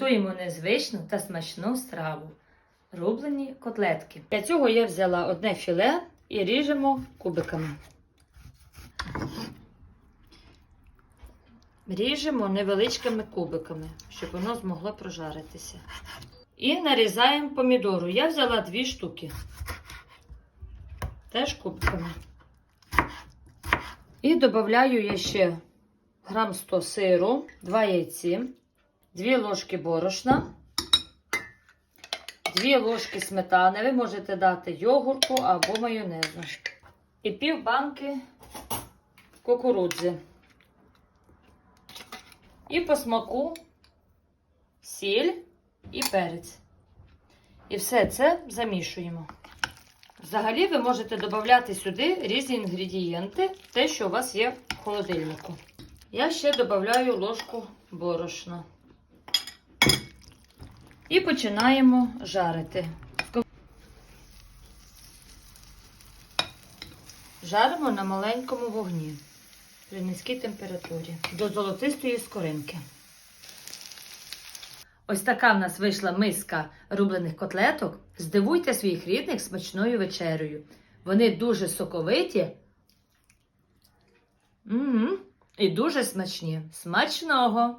Готуємо незвичну та смачну страву. Рублені котлетки. Для цього я взяла одне філе і ріжемо кубиками. Ріжемо невеличкими кубиками, щоб воно змогло прожаритися. І нарізаємо помідору. Я взяла дві штуки. Теж кубиками. І додаю я ще грам 100 сиру, 2 яйці, 2 ложки борошна, 2 ложки сметани. Ви можете дати йогурту або майонезу. І пів банки кукурудзи. І по смаку сіль і перець. І все це замішуємо. Взагалі ви можете додати сюди різні інгредієнти, те, що у вас є в холодильнику. Я ще додаю ложку борошна. І починаємо жарити. Жаримо на маленькому вогні при низькій температурі до золотистої скоринки. Ось така в нас вийшла миска рублених котлеток. Здивуйте своїх рідних смачною вечерею. Вони дуже соковиті М-м, і дуже смачні. Смачного!